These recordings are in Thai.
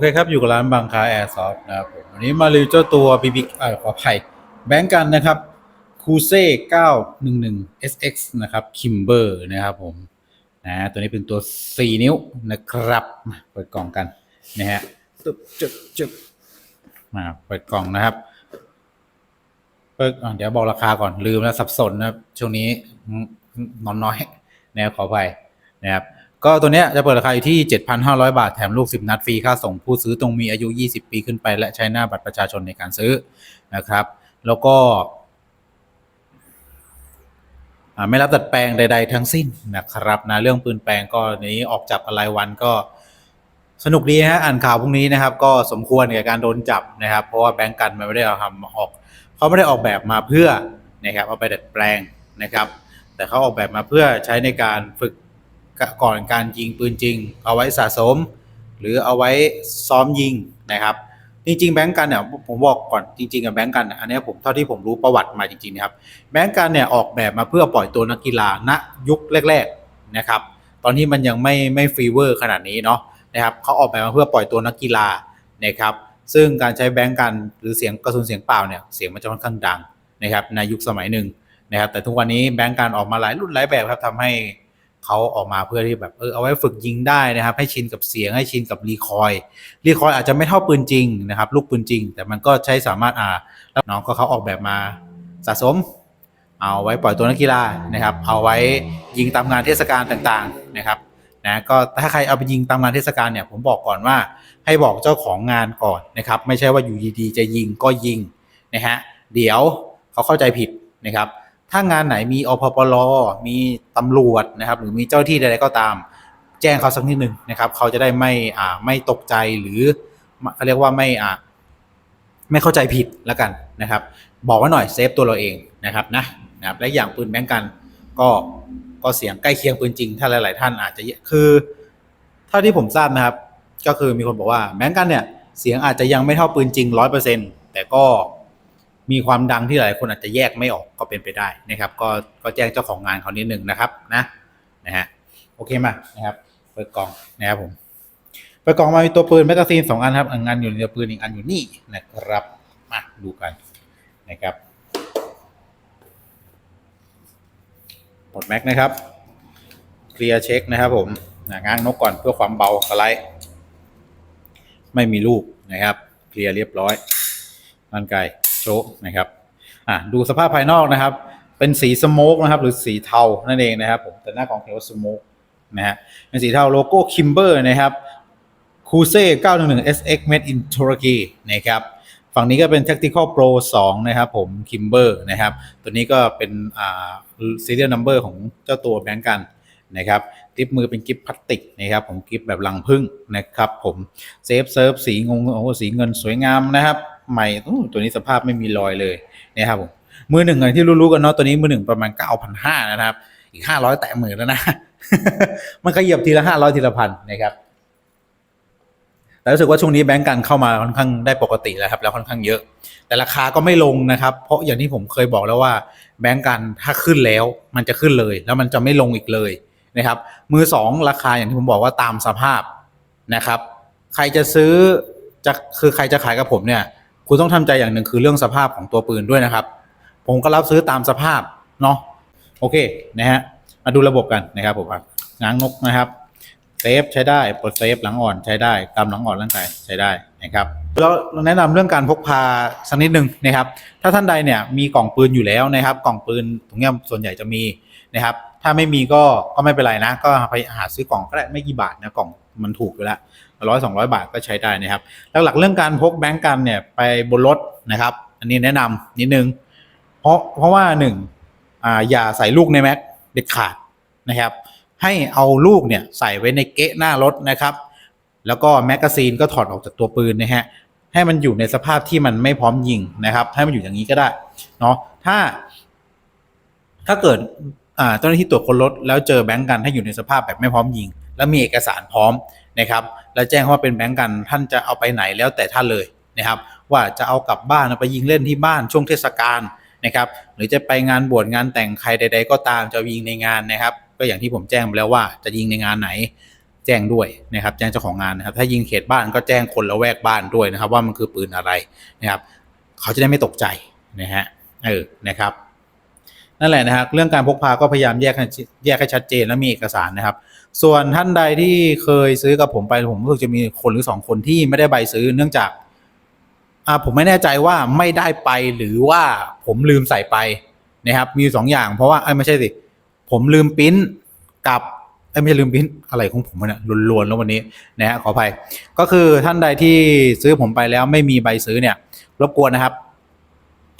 โอเคครับ อยู่กับร้านบางคาแอร์ซอฟนะครับผมวันนี้มารีวิวเจ้าตัว BB เอ่อขออภัยแบงก์กันนะครับคูเซ่911 SX นะครับคิมเบอร์นะครับผมนะตัวนี้เป็นตัว 4 นิ้วนะครับมาเปิดกล่องกันนะฮะจึ๊บจึ๊บจึ๊บมาเปิดกล่องนะครับเปิดอะเดี๋ยวบอกราคาก่อนลืมแล้วสับสนนะครับช่วงนี้นอนน้อยนะครับขออภัยนะครับ ก็ตัวเนี้ยจะเปิดราคาอยู่ที่ 7,500 บาท แถมลูก 10 นัดฟรีค่าส่งผู้ซื้อต้องมีอายุ 20 ปีขึ้นไป และใช้หน้าบัตรประชาชนในการซื้อนะครับ แล้วก็ไม่รับดัดแปลงใด ๆ ทั้งสิ้นนะครับนะเรื่องปืนแปลงก็นี้ออกจับกันรายวันก็สนุกดีฮะอ่านข่าวพวกนี้นะครับ ก็สมควรกับการโดนจับนะครับ เพราะว่าแบงก์กันมันไม่ได้เอาทำออกเขาไม่ได้ออกแบบมาเพื่อนะครับเอาไปดัดแปลงนะครับ แต่เขาออกแบบมาเพื่อใช้ในการฝึก ก่อนการยิงปืนจริง เอาไว้สะสม หรือเอาไว้ซ้อมยิงนะครับ จริงๆแบงก์กันเนี่ยผมบอกก่อนจริงๆกับแบงก์กันอันนี้ผมเท่าที่ผมรู้ประวัติมาจริงๆนะครับแบงก์กันเนี่ยออกแบบมาเพื่อปล่อยตัวนักกีฬาณยุคแรกๆนะครับตอนที่มันยังไม่ไม่ฟีเวอร์ขนาดนี้เนาะนะครับเขาออกแบบมาเพื่อปล่อยตัวนักกีฬานะครับซึ่งการใช้แบงก์กันหรือเสียงกระสุนเสียงเปล่าเนี่ยเสียงมันจะค่อนข้างดังนะครับในยุคสมัยหนึ่งนะครับแต่ทุกวันนี้แบงก์กันออกมาหลายรุ่นหลายแบบครับทำให้ เขาออกมาเพื่อที่แบบเออเอาไว้ฝึกยิงได้นะครับ ให้ชินกับเสียงให้ชินกับรีคอยรีคอยอาจจะไม่เท่าปืนจริงนะครับ ลูกปืนจริง แต่มันก็ใช้สามารถอ่าแล้วน้องก็เขาออกแบบมาสะสม เอาไว้ปล่อยตัวนักกีฬานะครับ เอาไว้ยิงตามงานเทศกาลต่างๆนะครับนะก็ถ้าใครเอาไปยิงตามงานเทศกาลเนี่ยผมบอกก่อนว่าให้บอกเจ้าของงานก่อนนะครับ ไม่ใช่ว่าอยู่ดีๆจะยิงก็ยิงนะฮะเดี๋ยวเขาเข้าใจผิดนะครับ ถ้างานไหนมีอพปลมีตำรวจนะครับ หรือมีเจ้าที่ใดๆก็ตาม แจ้งเขาสักนิดหนึ่งนะครับ เขาจะได้ไม่อ่าไม่ตกใจหรือเขาเรียกว่าไม่อ่าไม่เข้าใจผิดแล้วกันนะครับ บอกไว้หน่อยเซฟตัวเราเองนะครับนะนะครับและอย่างปืนแบงก์กันก็ก็เสียงใกล้เคียงปืนจริง ถ้าหลาย ๆ ท่านอาจจะคือเท่าที่ผมทราบนะครับ ก็คือมีคนบอกว่าแบงก์กันเนี่ยเสียงอาจจะยังไม่เท่าปืนจริงร้อยเปอร์เซ็นแต่ก็ มีความดังที่หลายคนอาจจะแยกไม่ออกก็เป็นไปได้นะครับ ก็ก็แจ้งเจ้าของงานเขานิดหนึ่งนะครับนะนะฮะโอเคมานะครับ เปิดกล่องนะครับผมเปิดกล่องมามีตัวปืนแมกกาซีนสองอันครับอันงานอยู่ในตัวปืนอีกอันอยู่นี่นะครับมาดูกันนะครับปลดแม็กนะครับเคลียร์เช็คนะครับ ผมนะง้างนกก่อนเพื่อความเบาสไลด์ไม่มีลูกนะครับเคลียร์เรียบร้อยนั่นไก ลโชคนะครับอะดูสภาพภายนอกนะครับ เป็นสีสโมกนะครับหรือสีเทานั่นเองนะครับผมแต่หน้าของเขียวสโมกนะฮะเป็นสีเทาโลโก้คิมเบอร์นะครับคูเซ่911 SX Made in Turkey นะครับฝั่งนี้ก็เป็น Tactical Pro 2 นะครับผมคิมเบอร์นะครับ ตัวนี้ก็เป็นอ่า serial number ของเจ้าตัวแบงก์กันนะครับกริปมือเป็นกริปพลาสติกนะครับผมกริปแบบลังพึ่งนะครับผมเซฟเซิร์ฟสีงงโอ้สีเงินสวยงามนะครับ ใหม่ตัวนี้สภาพไม่มีรอยเลยนะครับผมมือหนึ่งอย่างที่รู้ๆกันเนาะตัวนี้มือหนึ่งประมาณ9,500นห้านะครับ อีก500แตะหมื่นแล้วนะ มันก็เหยียบทีละ500ทีละพันนะครับแต่รู้สึกว่าช่วงนี้แบงก์กันเข้ามาค่อนข้างได้ปกติแล้วครับแล้วค่อนข้างเยอะ แต่ราคาก็ไม่ลงนะครับ เพราะอย่างที่ผมเคยบอกแล้วว่าแบงก์กันถ้าขึ้นแล้วมันจะขึ้นเลย แล้วมันจะไม่ลงอีกเลยนะครับ มือสองราคาอย่างที่ผมบอกว่าตามสภาพนะครับ ใครจะซื้อจะคือใครจะขายกับผมเนี่ย คุณต้องทำใจอย่างหนึ่งคือเรื่องสภาพของตัวปืนด้วยนะครับ ผมก็รับซื้อตามสภาพเนาะโอเคนะฮะมาดูระบบกันนะครับผมครับง้างนกนะครับเซฟใช้ได้ปลดเซฟหลังอ่อนใช้ได้กำหลังอ่อนร่างกายใช้ได้นะครับแล้วแนะนำเรื่องการพกพาสักนิดหนึ่งนะครับ ถ้าท่านใดเนี่ยมีกล่องปืนอยู่แล้วนะครับ กล่องปืนตรงนี้ส่วนใหญ่จะมี นะครับ ถ้าไม่มีก็ก็ไม่เป็นไรนะ ก็ไปหาซื้อกล่องก็ได้ไม่กี่บาทนะกล่องมันถูกอยู่แล้วร้อยสองร้อยบาทก็ใช้ได้นะครับ หลักๆเรื่องการพกแบงก์กันเนี่ยไปบนรถนะครับ อันนี้แนะนำนิดนึง เพราะเพราะว่าหนึ่งอ่าอย่าใส่ลูกในแม็กเด็ดขาดนะครับ ให้เอาลูกเนี่ยใส่ไว้ในเกะหน้ารถนะครับ แล้วก็แมกกาซีนก็ถอดออกจากตัวปืนนะฮะให้มันอยู่ในสภาพที่มันไม่พร้อมยิงนะครับ ให้มันอยู่อย่างนี้ก็ได้เนาะถ้า ถ้าเกิด เจ้าหน้าที่ตรวจคนรถแล้วเจอแบงก์กันให้อยู่ในสภาพแบบไม่พร้อมยิง แล้วมีเอกสารพร้อมนะครับแล้วแจ้งว่าเป็นแบงก์กันท่านจะเอาไปไหนแล้วแต่ท่านเลยนะครับว่าจะเอากลับบ้านไปยิงเล่นที่บ้านช่วงเทศกาลนะครับหรือจะไปงานบวชงานแต่งใครใด ๆ ก็ตามจะยิงในงานนะครับ ก็อย่างที่ผมแจ้งไปแล้วว่าจะยิงในงานไหนแจ้งด้วยนะครับแจ้งเจ้าของงานนะครับถ้ายิงเขตบ้านก็แจ้งคนละแวกบ้านด้วยนะครับ ว่ามันคือปืนอะไรนะครับ เขาจะได้ไม่ตกใจนะฮะเออนะครับ นั่นแหละนะครับเรื่องการพกพาก็พยายามแยกให้แยกให้ชัดเจนและมีเอกสารนะครับ ส่วนท่านใดที่เคยซื้อกับผมไปผมรู้สึกจะมีคนหรือสองคนที่ไม่ได้ใบซื้อเนื่องจากอ่าผมไม่แน่ใจว่าไม่ได้ไปหรือว่าผมลืมใส่ไปนะครับ มีสองอย่างเพราะว่าเอ้ไม่ใช่สิผมลืมปิ้นกับเอ้ไม่ใช่ลืมปิ้นอะไรของผมเนี่ยลวนๆแล้ววันนี้นะฮะขออภัย ก็คือท่านใดที่ซื้อผมไปแล้วไม่มีใบซื้อเนี่ย รบกวนนะครับ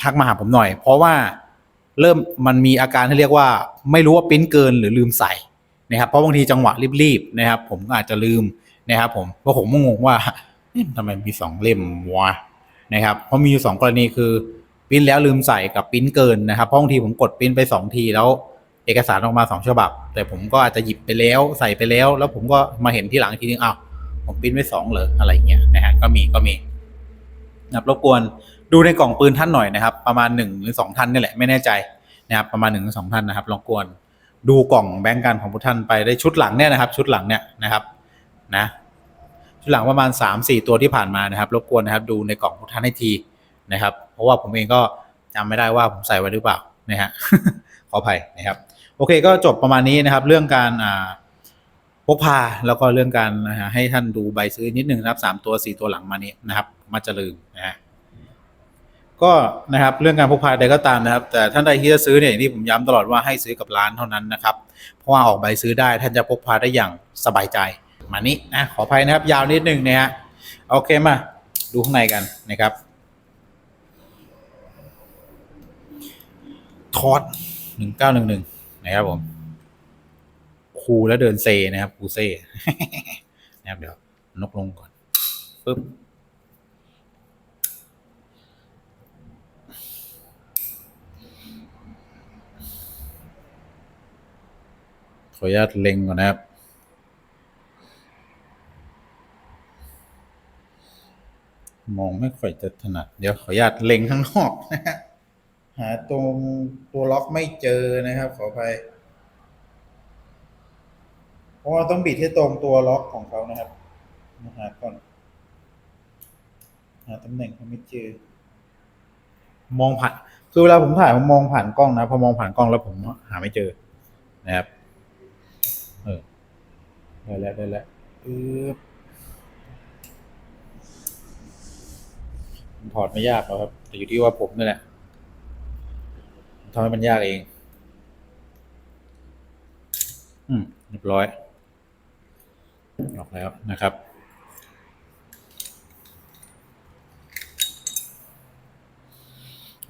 ทักมาหาผมหน่อย เพราะว่า เริ่มมันมีอาการที่เรียกว่า ไม่รู้ว่าปิ้นเกินหรือลืมใส่นะครับเพราะบางทีจังหวะรีบๆนะครับ ผมก็อาจจะลืมนะครับผมเพราะผมงงว่าทำไมมีสองเล่มวะนะครับเพราะมีอยู่สองกรณีคือปิ้นแล้วลืมใส่กับปิ้นเกินนะครับเพราะบางทีผมกดปิ้นไปสองทีแล้วเอกสารออกมาสองฉบับ แต่ผมก็อาจจะหยิบไปแล้วใส่ไปแล้ว แล้วผมก็มาเห็นที่หลังอีกทีนึงอ้าวผมปิ้นไปสองเหรออะไรเงี้ยนะฮะก็มีก็มีนะครับรบกวน ดูในกล่องปืนท่านหน่อยนะครับ ประมาณหนึ่งหรือสองท่านนี่แหละไม่แน่ใจนะครับประมาณหนึ่งหรือสองท่านนะครับรบกวนดูกล่องแบงก์กันของพวกท่านไปได้ชุดหลังเนี่ยนะครับ ชุดหลังเนี่ยนะครับนะชุดหลังประมาณ 3 4 ตัวที่ผ่านมานะครับรบกวนนะครับ ดูในกล่องทุกท่านให้ทีนะครับ เพราะว่าผมเองก็จำไม่ได้ว่าผมใส่ไว้หรือเปล่านะฮะขออภัยนะครับ โอเคก็จบประมาณนี้นะครับ เรื่องการอ่าพกพาแล้วก็เรื่องการนะฮะให้ท่านดูใบซื้อนิดนึงนะครับสามตัวสี่ตัวหลังมานี้นะครับมาจะลืมนะฮะ ก็นะครับเรื่องการพกพาใดก็ตามนะครับ แต่ท่านใดที่จะซื้อเนี่ยอย่างที่ผมย้ำตลอดว่าให้ซื้อกับร้านเท่านั้นนะครับ เพราะว่าออกใบซื้อได้ท่านจะพกพาได้อย่างสบายใจ มานี้นะขออภัยนะครับ ยาวนิดนึงนะฮะโอเคมาดูข้างในกันนะครับทอดหนึ่งเก้าหนึ่งหนึ่งนะครับผมครูแล้วเดินเซนะครับครูเซนะครับเดี๋ยวนกลงก่อนปึ๊บ ออนุญาตเล็งก่อนนะครับ มองไม่ค่อยจะถนัด เดี๋ยวขออนุญาตเล็งข้างนอกนะฮะหาตรงตัวล็อกไม่เจอนะครับ ขออภัยเพราะว่าต้องบิดให้ตรงตัวล็อกของเขานะครับมาหาก่อน หาตำแหน่งเขาไม่เจอ มองผ่านคือเวลาผมถ่ายผมมองผ่านกล้องนะ พอมองผ่านกล้องแล้วผมหาไม่เจอนะครับ ได้แล้วได้แล้วปึ๊บถอดไม่ยากหรอกครับ แต่อยู่ที่ว่าผมนี่แหละทำให้มันยากเอง อืมเรียบร้อย ออกแล้วนะครับ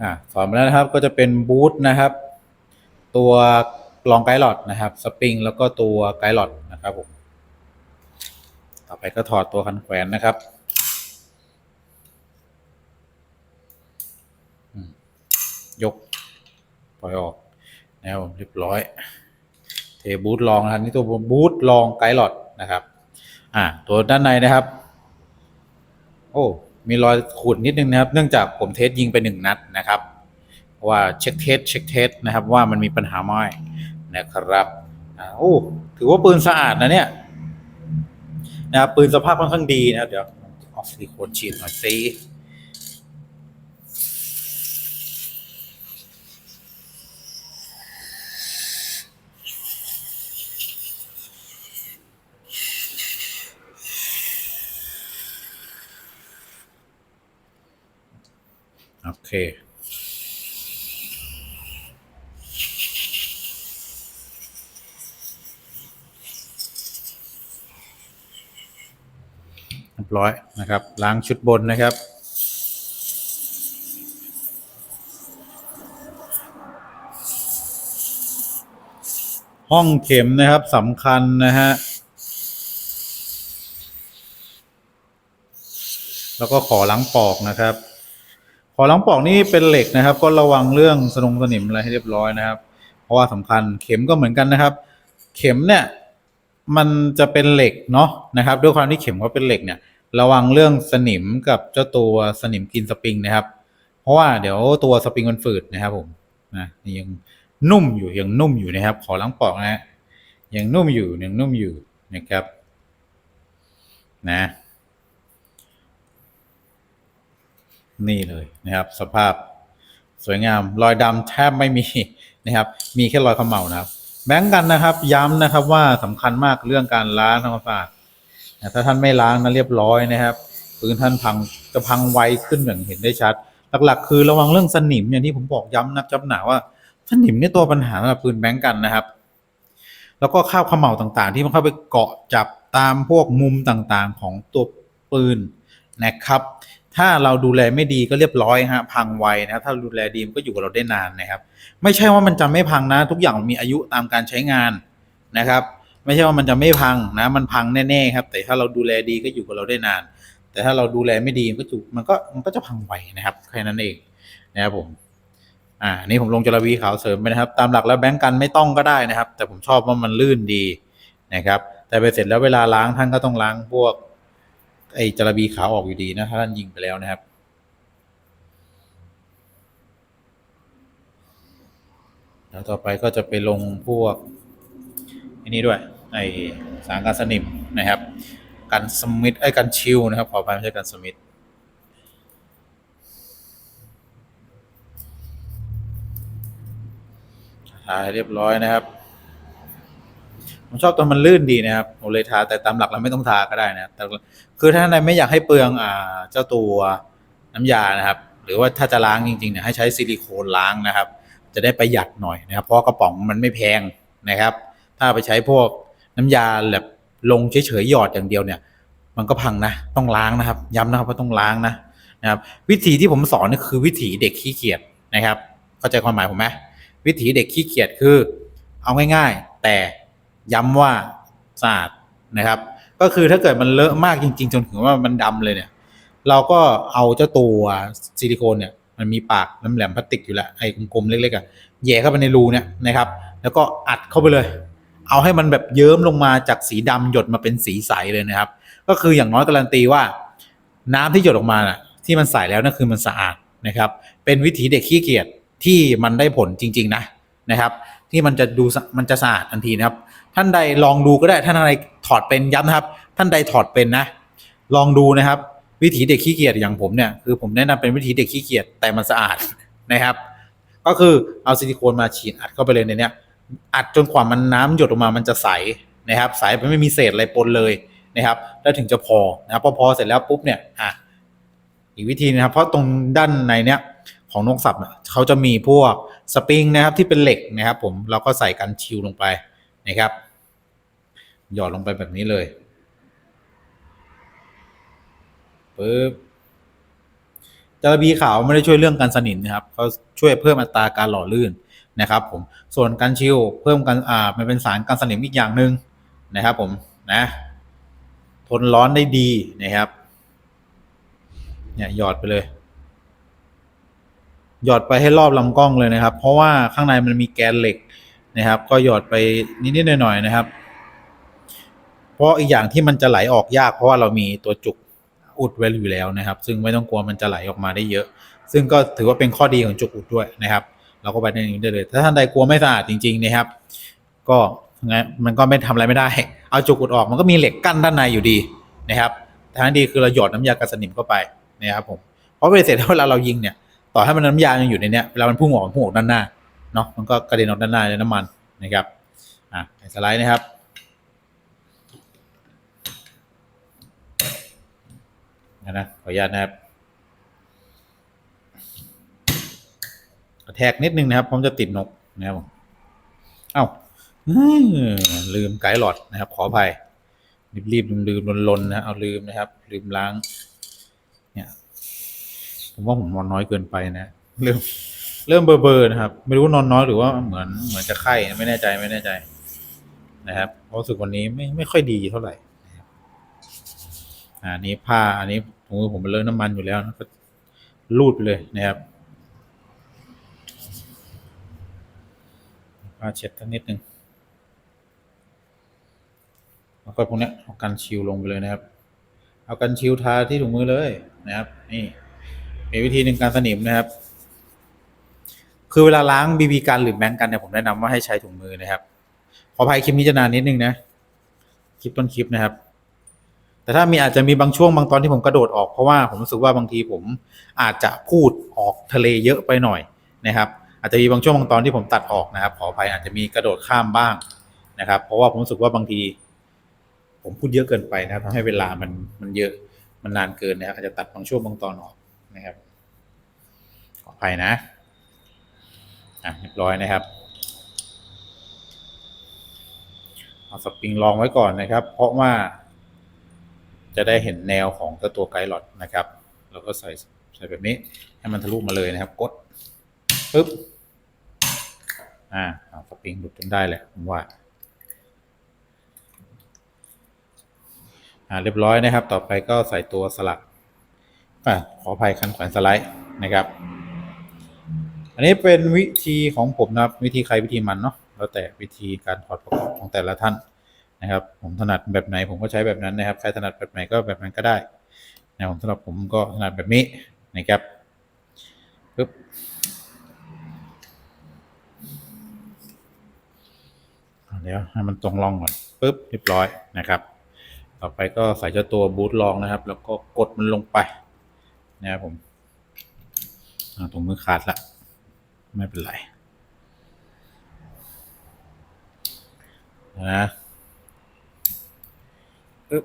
อ่าสอนมาแล้วนะครับก็จะเป็นบูทนะครับ ตัวรองไกด์หลอดนะครับ สปริงแล้วก็ตัวไกด์หลอดนะครับผม ต่อไปก็ถอดตัวคันแขวนนะครับยก ปล่อยออกนะครับเรียบร้อย เทบูทลองนะครับนี่ตัวบูทลองไกด์หลอดนะครับ อ่า ตัวด้านในนะครับ โอ้มีรอยขูดนิดนึงนะครับ เนื่องจากผมเทสยิงไปหนึ่งนัดนะครับเพราะว่าเช็คเทสเช็คเทสนะครับ ว่ามันมีปัญหาไหมนะครับอ่าโอ้ ถือว่าปืนสะอาดนะเนี่ย นะครับปืนสภาพค่อนข้างดีนะครับเดี๋ยวเอาซิลิโคนฉีดหน่อยสิโอเค ยบร้อยนะครับ ล้างชุดบนนะครับ ห้องเข็มนะครับสำคัญนะฮะแล้วก็ขอล้างปอกนะครับ ขอล้างปอกนี่เป็นเหล็กนะครับ ก็ระวังเรื่องสนงสนิมอะไรให้เรียบร้อยนะครับ เพราะว่าสำคัญเข็มก็เหมือนกันนะครับ เข็มเนี่ยมันจะเป็นเหล็กเนาะนะครับ ด้วยความที่เข็มเขาเป็นเหล็กเนี่ย ระวังเรื่องสนิมกับเจ้าตัวสนิมกินสปริงนะครับ เพราะว่าเดี๋ยวตัวสปริงมันฝืดนะครับผมนะยังนุ่มอยู่ยังนุ่มอยู่นะครับ ขอล้างปอกนะฮะยังนุ่มอยู่ยังนุ่มอยู่นะครับ นะ นี่เลยนะครับ สภาพสวยงาม รอยดำแทบไม่มีนะครับ มีแค่รอยเขมเหลานะครับ แบงก์กันนะครับ ย้ำนะครับว่าสำคัญมากเรื่องการล้างทำความสะอาด ถ้าท่านไม่ล้างนะเรียบร้อยนะครับพื้นท่านพังจะพังไวขึ้นอย่างเห็นได้ชัด หลักๆ คือระวังเรื่องสนิมอย่างที่ผมบอกย้ำนักย้ำหนาว่าสนิมเนี่ยตัวปัญหาสำหรับปืนแบงก์กันนะครับ แล้วก็คราบเขม่าต่างๆ ที่มันเข้าไปเกาะจับตามพวกมุมต่างๆของตัวปืนนะครับ ถ้าเราดูแลไม่ดีก็เรียบร้อยฮะพังไวนะถ้าดูแลดีมันก็อยู่กับเราได้นานนะครับ ไม่ใช่ว่ามันจะไม่พังนะ ทุกอย่างมีอายุตามการใช้งานนะครับ ไม่ใช่ว่ามันจะไม่พังนะ มันพังแน่ๆครับ แต่ถ้าเราดูแลดีก็อยู่กับเราได้นาน แต่ถ้าเราดูแลไม่ดีมันก็จุมันก็มันก็จะพังไวนะครับแค่นั้นเองนะครับผมอ่านี่ผมลงจระวีขาวเสริมไปนะครับ ตามหลักแล้วแบงก์กันไม่ต้องก็ได้นะครับ แต่ผมชอบว่ามันลื่นดีนะครับ แต่ไปเสร็จแล้วเวลาล้างท่านก็ต้องล้างพวก ไอ้จระบีขาวออกอยู่ดีนะถ้าท่านยิงไปแล้วนะครับแล้วต่อไปก็จะไปลงพวก นนี้ด้วยไอสารกันสนิมนะครับกันสมิธไอ้กันชิลนะครับขออภัยไม่ใช่กันสมิธทาเรียบร้อยนะครับ ผมชอบตอนมันลื่นดีนะครับผมเลยทาแต่ตามหลักแล้วไม่ต้องทาก็ได้นะครับแต่คือถ้าท่านไม่อยากให้เปลืองอ่าเจ้าตัวน้ำยานะครับ หรือว่าถ้าจะล้างจริงๆเนี่ยให้ใช้ซิลิโคนล้างนะครับ จะได้ประหยัดหน่อยนะครับ เพราะกระป๋องมันไม่แพงนะครับ ถ้าไปใช้พวกน้ำยาแบบลงเฉยๆหยอดอย่างเดียวเนี่ย มันก็พังนะต้องล้างนะครับ ย้ำนะครับว่าต้องล้างนะนะครับวิธีที่ผมสอนนี่คือวิธีเด็กขี้เกียจนะครับ เข้าใจความหมายผมไหมวิธีเด็กขี้เกียจคือ เอาง่ายๆ แต่ย้ำว่าสะอาดนะครับ ก็คือถ้าเกิดมันเลอะมากจริง ๆ จนถึงว่ามันดำเลยเนี่ย เราก็เอาเจ้าตัวซิลิโคนเนี่ยมันมีปากน้ำแหลมพลาสติกอยู่แล้วไอ้กลมๆเล็กๆอะแย่เข้าไปในรูเนี่ยนะครับ แล้วก็อัดเข้าไปเลย เอาให้มันแบบเยิ้มลงมาจากสีดำหยดมาเป็นสีใสเลยนะครับ ก็คืออย่างน้อยการันตีว่า น้ำที่หยดออกมาน่ะที่มันใสแล้วนั่นคือมันสะอาดนะครับ เป็นวิถีเด็กขี้เกียจที่มันได้ผลจริง ๆ นะนะครับ ที่มันจะดูมันจะสะอาดทันทีนะครับ ท่านใดลองดูก็ได้ท่านใดถอดเป็นย้ำนะครับ ท่านใดถอดเป็นนะ ลองดูนะครับ วิถีเด็กขี้เกียจอย่างผมเนี่ยคือผมแนะนำเป็นวิถีเด็กขี้เกียจแต่มันสะอาดนะครับ ก็คือเอาซิลิโคนมาฉีดอัดเข้าไปเลยในเนี้ย อัดจนกว่ามันน้ำหยดออกมามันจะใสนะครับ ใสไปไม่มีเศษอะไรปนเลยนะครับ แล้วถึงจะพอนะครับพอพอเสร็จแล้วปุ๊บเนี่ยอะอีกวิธีนะครับ เพราะตรงด้านในเนี้ยของนกสับเนี่ยเขาจะมีพวกสปริงนะครับที่เป็นเหล็กนะครับ ผมเราก็ใส่กันชิวลงไปนะครับ หยอดลงไปแบบนี้เลยปึ๊บจระบีขาวไม่ได้ช่วยเรื่องการสนิมนะครับเขาช่วยเพิ่มอัตราการหล่อลื่น นะครับผมส่วนการชิวเพิ่มกันอ่ามันเป็นสารกันสนิมอีกอย่างหนึ่งนะครับผมนะทนร้อนได้ดีนะครับเนี่ยหยอดไปเลย หยอดไปให้รอบลำกล้องเลยนะครับ เพราะว่าข้างในมันมีแกนเหล็กนะครับ ก็หยอดไปนิดๆหน่อยๆนะครับ เพราะอีกอย่างที่มันจะไหลออกยาก เพราะว่าเรามีตัวจุกอุดไว้อยู่แล้วนะครับ ซึ่งไม่ต้องกลัวมันจะไหลออกมาได้เยอะ ซึ่งก็ถือว่าเป็นข้อดีของจุกอุดด้วยนะครับ เราก็ไปในนี้ได้เลย ถ้าท่านใดกลัวไม่สะอาดจริงๆนะครับ ก็งั้นมันก็ไม่ทำอะไรไม่ได้ เอาจุกอุดออกมันก็มีเหล็กกั้นด้านในอยู่ดีนะครับทางดีคือเราหยดน้ำยากันสนิมเข้าไปนะครับผมเพราะเวลาเสร็จแล้วเวลาเรายิงเนี่ยต่อให้มันน้ำยายังอยู่ในเนี้ยเวลามันพุ่งออกพุ่งออกด้านหน้าเนาะมันก็กระเด็นออกด้านหน้าเลยน้ำมันนะครับอะสไลด์นะครับนะนะขออนุญาตนะครับกระ แทกนิดนึงนะครับ ผมจะติดนกนะครับผมเอ้าลืมไกด์หลอดนะครับ ขออภัยรีบรีบลืมลืมลนลนนะเอาลืมนะครับ ลืมล้าง เนี่ย ผมว่าผมนอนน้อยเกินไปนะเริ่มเริ่มเบอร์เบอร์นะครับ ไม่รู้นอนน้อยหรือว่าเหมือนเหมือนจะไข้ไม่แน่ใจไม่แน่ใจ นะครับเพราะรู้สึกวันนี้ไม่ไม่ค่อยดีเท่าไหร่นะอันนี้ผ้าอันนี้ถุงมือผมมันเลอะน้ำมันอยู่แล้วนะก็รูดไปเลยนะครับ ผ้าเช็ดสักนิดหนึ่งแล้วก็พวกนี้เอากันชิวลงไปเลยนะครับ เอากันชิวทาที่ถุงมือเลยนะครับ นี่เป็นวิธีหนึ่งการสนิมนะครับ คือเวลาล้างบีบีกันหรือแบงกันเนี่ยผมแนะนำว่าให้ใช้ถุงมือนะครับ ขออภัยคลิปนี้จะนานนิดนึงนะ คลิปต้นคลิปนะครับ แต่ถ้ามีอาจจะมีบางช่วงบางตอนที่ผมกระโดดออกเพราะว่าผมรู้สึกว่าบางทีผมอาจจะพูดออกทะเลเยอะไปหน่อยนะครับ อาจจะมีบางช่วงบางตอนที่ผมตัดออกนะครับ ขออภัยอาจจะมีกระโดดข้ามบ้างนะครับ เพราะว่าผมรู้สึกว่าบางที ผมพูดเยอะเกินไปนะครับทำให้เวลามันมันเยอะมันนานเกินนะครับอาจจะตัดบางช่วงบางตอนออกนะครับ ขออภัยนะอะเรียบร้อยนะครับเอาสปริงรองไว้ก่อนนะครับ เพราะว่าจะได้เห็นแนวของตัวไกด์หลอดนะครับ แล้วก็ใส่ใส่แบบนี้ให้มันทะลุมาเลยนะครับ กดปึ๊บ อ่าเอาสปริงหลุดจนได้แหละผมว่าอ่าเรียบร้อยนะครับ ต่อไปก็ใส่ตัวสลักอ่าขออภัยคันแขวนสไลด์นะครับ อันนี้เป็นวิธีของผมนะครับวิธีใครวิธีมันเนาะแล้วแต่วิธีการถอดประกอบของแต่ละท่านนะครับ ผมถนัดแบบไหนผมก็ใช้แบบนั้นนะครับ ใครถนัดแบบไหนก็แบบนั้นก็ได้นะผมสำหรับผมก็ถนัดแบบนี้นะครับปึ๊บอ่า เดี๋ยวให้มันตรงร่องก่อนปึ๊บเรียบร้อยนะครับ ต่อไปก็ใส่เจ้าตัวบูทรองนะครับ แล้วก็กดมันลงไปนะครับผมอ่าตรงมือขาดละไม่เป็นไรนะอึ๊บ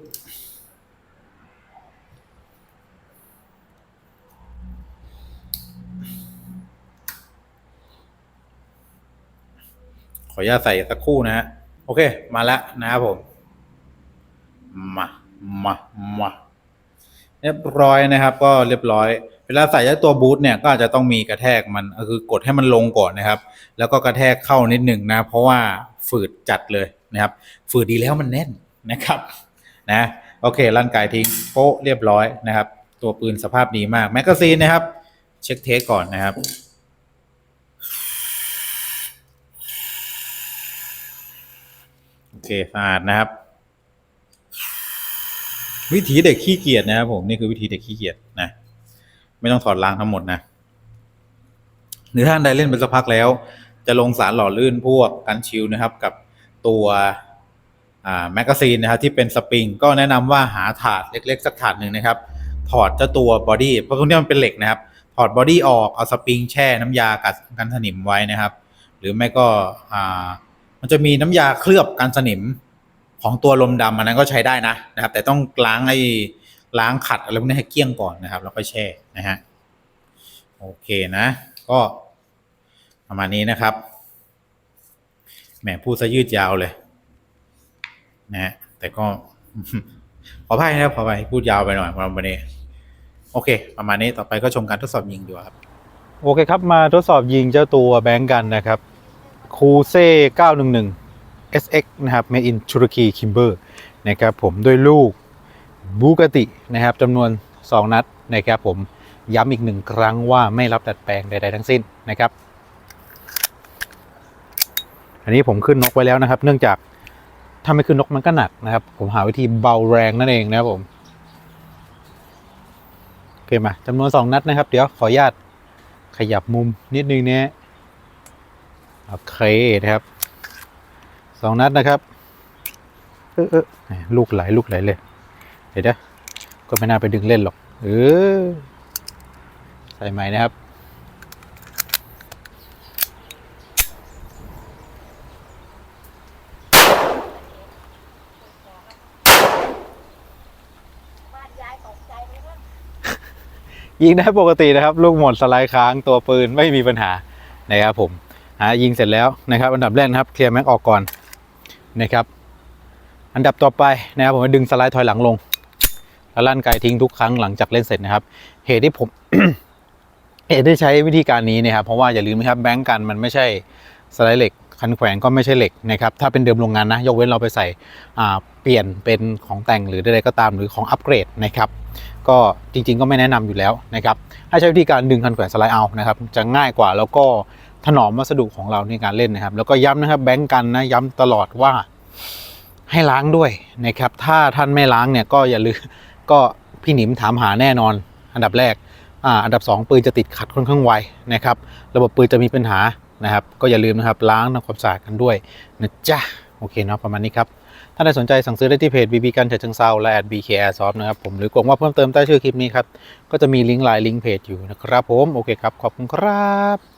ขออนุญาตใส่สักครู่นะฮะโอเค มาแล้วนะครับผม มามามาเรียบร้อยนะครับ ก็เรียบร้อย เวลาใส่เจ้าตัวบูทเนี่ยก็อาจจะต้องมีกระแทกมันคือกดให้มันลงก่อนนะครับ แล้วก็กระแทกเข้านิดหนึ่งนะ เพราะว่าฝืดจัดเลยนะครับ ฝืดดีแล้วมันแน่นนะครับ นะโอเคลั่นไกายทิ้งโป๊ะเรียบร้อยนะครับ ตัวปืนสภาพดีมากแมกกาซีนนะครับ เช็คเทสก่อนนะครับ โอ เคสะอาดนะครับ วิธีเด็กขี้เกียจนะครับผมนี่คือวิธีเด็กขี้เกียจนะ ไม่ต้องถอดล้างทั้งหมดนะหรือถ้านใดเล่นไปสักพักแล้ว จะลงสารหล่อลื่นพวกกันชิลนะครับ กับตัวแมกกาซีนนะครับที่เป็นสปริงก็แนะนำว่าหาถาดเล็กๆ สักถาดหนึ่งนะครับ ถอดเจ้าตัวบอดี้เพราะพวกนี้มันเป็นเหล็กนะครับ ถอดบอดี้ออกเอาสปริงแช่น้ำยากัดกันสนิมไว้นะครับ หรือไม่ก็อ่า มันจะมีน้ำยาเคลือบกันสนิมของตัวลมดำอันนั้นก็ใช้ได้นะนะครับ แต่ต้องล้างไอ้ล้างขัดอะไรพวกนี้ให้เกลี้ยงก่อนนะครับ แล้วก็แช่นะฮะโอเคนะ ก็ประมาณนี้นะครับแหมพูดซะยืดยาวเลย นะฮะแต่ก็ขออภัยนะครับขออภัยพูดยาวไปหน่อยสำหรับวันนี้โอเค ประมาณนี้ต่อไปก็ชมการทดสอบยิงดีกว่าครับ โอเคครับมาทดสอบยิงเจ้าตัวแบงก์กันนะครับ คูเซ่911 SX นะครับ Made in Turkey Kimber นะครับผมด้วยลูกบูกตินะครับจำนวน 2 นัดนะครับผมย้ำอีกหนึ่งครั้งว่าไม่รับดัดแปลงใด ๆ ทั้งสิ้นนะครับ อันนี้ผมขึ้นนกไว้แล้วนะครับ เนื่องจากถ้าไม่ขึ้นนกมันก็หนักนะครับ ผมหาวิธีเบาแรงนั่นเองนะครับผมโอเคมาจำนวน 2 นัดนะครับ เดี๋ยวขออนุญาตขยับมุมนิดนึงเนี่ย โอเคนะครับสองนัดนะครับเออเออแหมลูกไหลลูกไหลเลยเดี๋ยวนะก็ไม่น่าไปดึงเล่นหรอกเออใส่ใหม่นะครับบ้านยายตกใจไหมครับยิงได้ปกตินะครับ ลูกหมดสไลด์ค้างตัวปืนไม่มีปัญหานะครับผม หายิงเสร็จแล้วนะครับ อันดับแรกนะครับเคลียร์แม็กออกก่อนนะครับ อันดับต่อไปนะครับผมจะดึงสไลด์ถอยหลังลง แล้วลั่นไกทิ้งทุกครั้งหลังจากเล่นเสร็จนะครับ เหตุที่ผมเหตุที่ใช้วิธีการนี้นะครับเพราะว่าอย่าลืมนะครับแบงก์กันมันไม่ใช่สไลด์เหล็กคันแขวนก็ไม่ใช่เหล็กนะครับถ้าเป็นเดิมโรงงานนะ ยกเว้นเราไปใส่อ่าเปลี่ยนเป็นของแต่งหรือใดๆก็ตามหรือของอัปเกรดนะครับก็จริงๆก็ไม่แนะนำอยู่แล้วนะครับให้ใช้วิธีการดึงคันแขวนสไลด์เอานะครับจะง่ายกว่าแล้วก็ ถนอมวัสดุของเราในการเล่นนะครับ แล้วก็ย้ำนะครับแบงก์กันนะย้ำตลอดว่าให้ล้างด้วยนะครับ ถ้าท่านไม่ล้างเนี่ยก็อย่าลืมก็พี่หนิมถามหาแน่นอน อันดับแรกอ่าอันดับ 2 ปืนจะติดขัดค่อนข้างไวนะครับ ระบบปืนจะมีปัญหานะครับ ก็อย่าลืมนะครับล้างทำความสะอาดกันด้วยนะจ๊ะโอเคเนาะประมาณนี้ครับถ้าใครสนใจสั่งซื้อได้ที่เพจ BB กันเฉชิงเซาและ BK Airsoft นะครับผมหรือกดว่าเพิ่มเติมใต้ชื่อคลิปนี้ครับ ก็จะมีลิงก์ไลน์ลิงก์เพจอยู่นะครับผม โอเคครับ ขอบคุณครับ